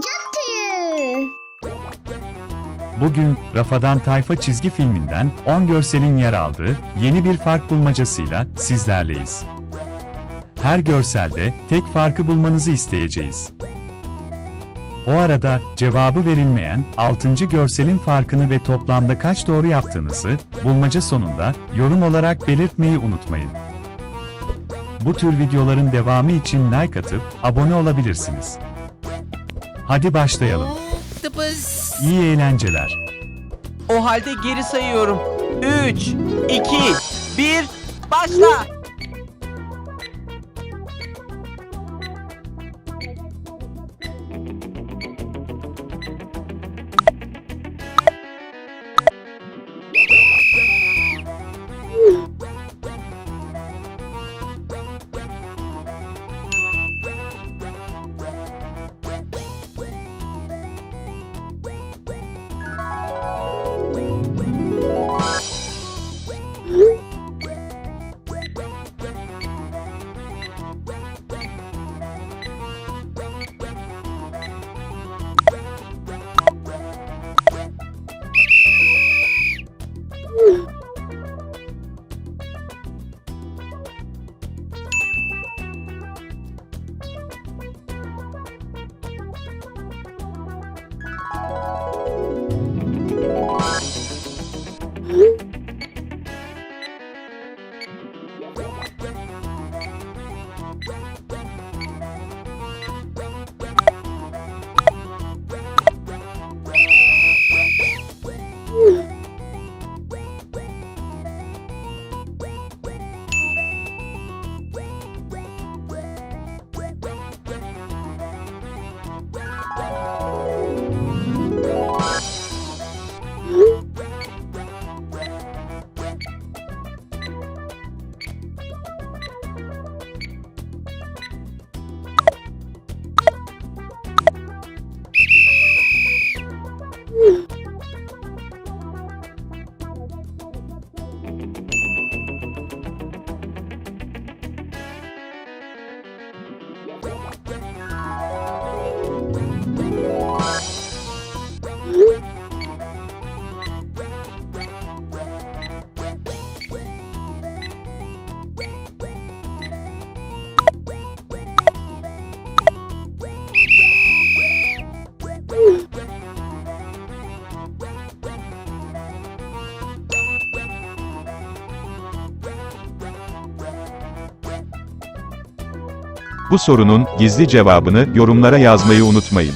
Oyuncak. Bugün Rafadan Tayfa çizgi filminden 10 görselin yer aldığı yeni bir fark bulmacasıyla sizlerleyiz. Her görselde tek farkı bulmanızı isteyeceğiz. O arada cevabı verilmeyen 6. görselin farkını ve toplamda kaç doğru yaptığınızı bulmaca sonunda yorum olarak belirtmeyi unutmayın. Bu tür videoların devamı için like atıp abone olabilirsiniz. Hadi başlayalım. Tıpız. İyi eğlenceler. O halde geri sayıyorum. 3, 2, 1, başla. Bu sorunun gizli cevabını yorumlara yazmayı unutmayın.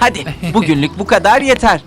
Hadi bugünlük bu kadar yeter.